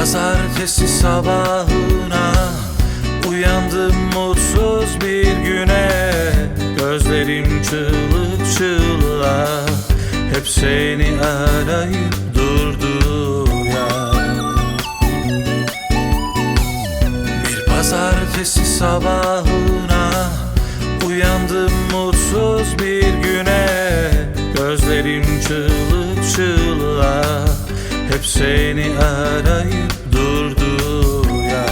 pazartesi sabahına Uyandım mutsuz bir güne. Gözlerim çığlık çığlığa Hep seni arayıp durdu ya. Bir pazartesi sabahına Uyandım mutsuz bir güne. Gözlerim çığlık çığlığa Hep seni arayıp durdu ya.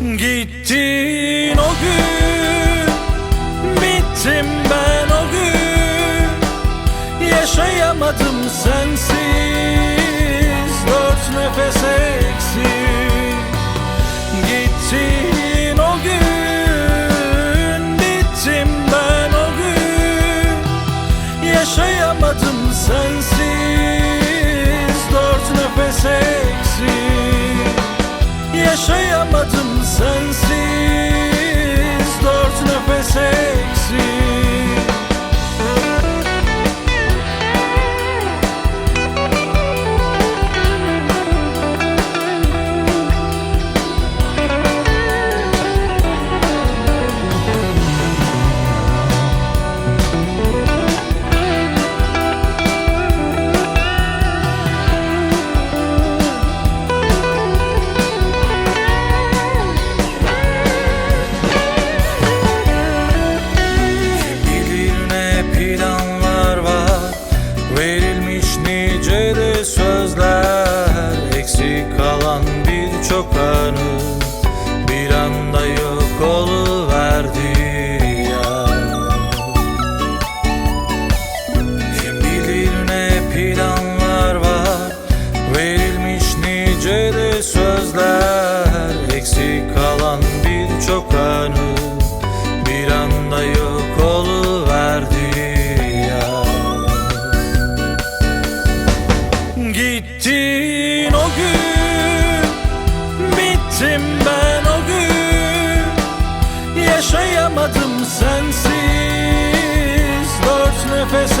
Gittin o gün Bittim ben o gün. Yaşayamadım sensiz Yaşayamadım sensiz Bittim ben o gün. Yaşayamadım sensiz. Dört nefes